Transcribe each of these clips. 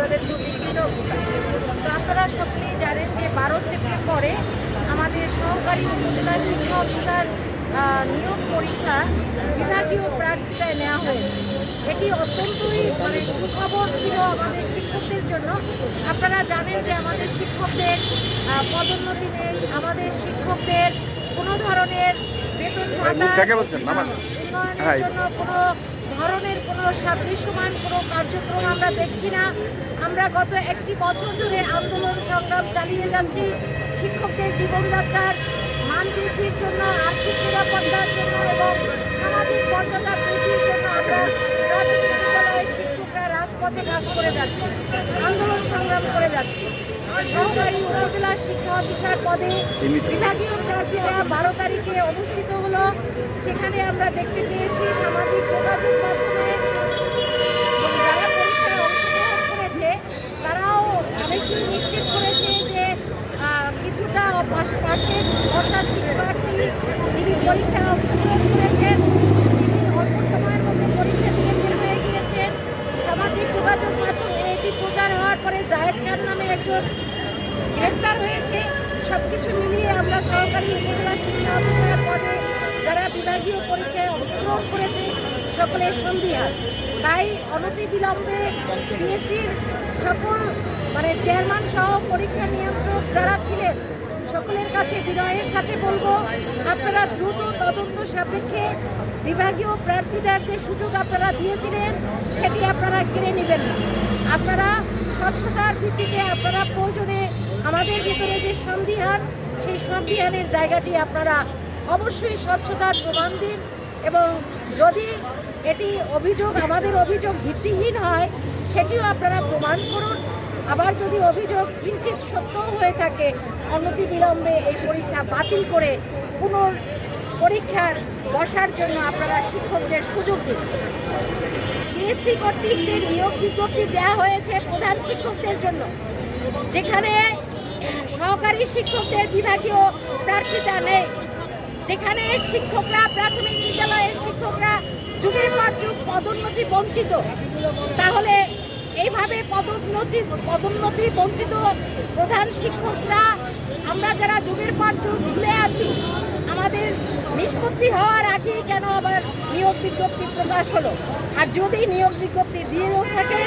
আপনাদেরকে লিখিত তো আপনারা সকলেই জানেন যে বারো সেপ্টেম্বরে আমাদের সহকারী উপজেলা শিক্ষা অফিসার নিয়োগ পরীক্ষা বিভাগীয় প্রার্থিতায় নেওয়া হয়েছে। এটি অত্যন্তই মানে সুখবর ছিল আমাদের শিক্ষকদের জন্য। আপনারা জানেন যে আমাদের শিক্ষকদের পদোন্নতি নেই। আমাদের শিক্ষকদের কোনো ধরনের বেতন ভাতা? উন্নয়নের। জন্য কোনো ধরনের কোনো সাদৃশ্যমান কোনো কার্যক্রম আমরা দেখছি না। আমরা গত একটি বছর ধরে আন্দোলন সংগ্রাম চালিয়ে যাচ্ছি। শিক্ষকদের জীবনযাত্রার মান বৃদ্ধির জন্য, আর্থিক নিরাপত্তার জন্য এবং সামাজিক মর্যাদা বৃদ্ধির জন্য আমরা শিক্ষকরা রাজপথে কাজ করে যাচ্ছি, আন্দোলন সংগ্রাম করে যাচ্ছি। শিক্ষা অফিসার পদে বিভাগীয় প্রার্থীরা বারো তারিখে অনুষ্ঠিত হলো। সেখানে আমরা দেখতে পেয়েছি সামাজিক যোগাযোগ মাধ্যমে যারা পরীক্ষায় অংশগ্রহণ করেছে তারাও অনেকেই নিশ্চিত করেছে যে কিছুটা পাশের শিক্ষার্থী যিনি পরীক্ষায় অংশগ্রহণ করেছেন তিনি অল্প সময়ের মধ্যে পরীক্ষা দিয়ে বের হয়ে গিয়েছেন। সামাজিক যোগাযোগ মাধ্যমে এটি প্রচার হওয়ার পরে জাহেদ খান নামে একজন গ্রেপ্তার হয়েছে। সব কিছু মিলিয়ে আমরা সহকারী উপজেলা শিক্ষা অফিসার পদে যারা বিভাগীয় পরীক্ষায় অংশগ্রহণ করেছে সকলের সন্ধিহার। তাই অনতি বিলম্বে বিএসসির সকল মানে চেয়ারম্যান সহ পরীক্ষা নিয়ন্ত্রক যারা ছিলেন, সকলের কাছে বিনয়ের সাথে বলব, আপনারা দ্রুত তদন্ত সাপেক্ষে বিভাগীয় প্রার্থীদের যে সুযোগ আপনারা দিয়েছিলেন, সেটি আপনারা কেড়ে নেবেন না। আপনারা স্বচ্ছতার ভিত্তিতে আপনারা প্রয়োজনে আমাদের ভিতরে যে সন্দিহান, সেই সন্দিহানের জায়গাটি আপনারা অবশ্যই স্বচ্ছতার প্রমাণ দিন এবং যদি এটি অভিযোগ, আমাদের অভিযোগ ভিত্তিহীন হয়, সেটিও আপনারা প্রমাণ করুন। আবার যদি অভিযোগ কিঞ্চিত সত্যও হয়ে থাকে, অনতি বিলম্বে এই পরীক্ষা বাতিল করে পুনর পরীক্ষার বসার জন্য আপনারা শিক্ষকদের সুযোগ দিন। বিএসসি কর্তৃক যে নিয়োগ বিজ্ঞপ্তি দেওয়া হয়েছে প্রধান শিক্ষকদের জন্য। যেখানে সহকারী শিক্ষকদের বিভাগীয় প্রার্থিতা নেই। যেখানে শিক্ষকরা, প্রাথমিক বিদ্যালয়ের শিক্ষকরা যুগের পর যুগ পদোন্নতি বঞ্চিত। তাহলে এইভাবে পদোন্নতি পদোন্নতি বঞ্চিত প্রধান শিক্ষকরা, আমরা যারা যুগের পর যুগ ঝুলে আছি নিষ্পত্তি হওয়ার আগেই কেন আবার নিয়োগ বিজ্ঞপ্তি প্রকাশ হলো? আর যদি নিয়োগ বিজ্ঞপ্তি দিয়েও থাকে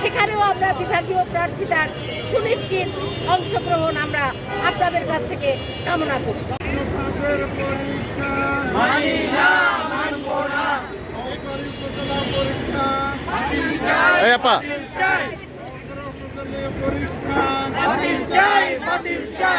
সেখানেও আমরা বিভাগীয় প্রার্থীতার সুনিশ্চিত অংশগ্রহণ আমরা আপনাদের কাছ থেকে কামনা করছি। মানি পরীক্ষা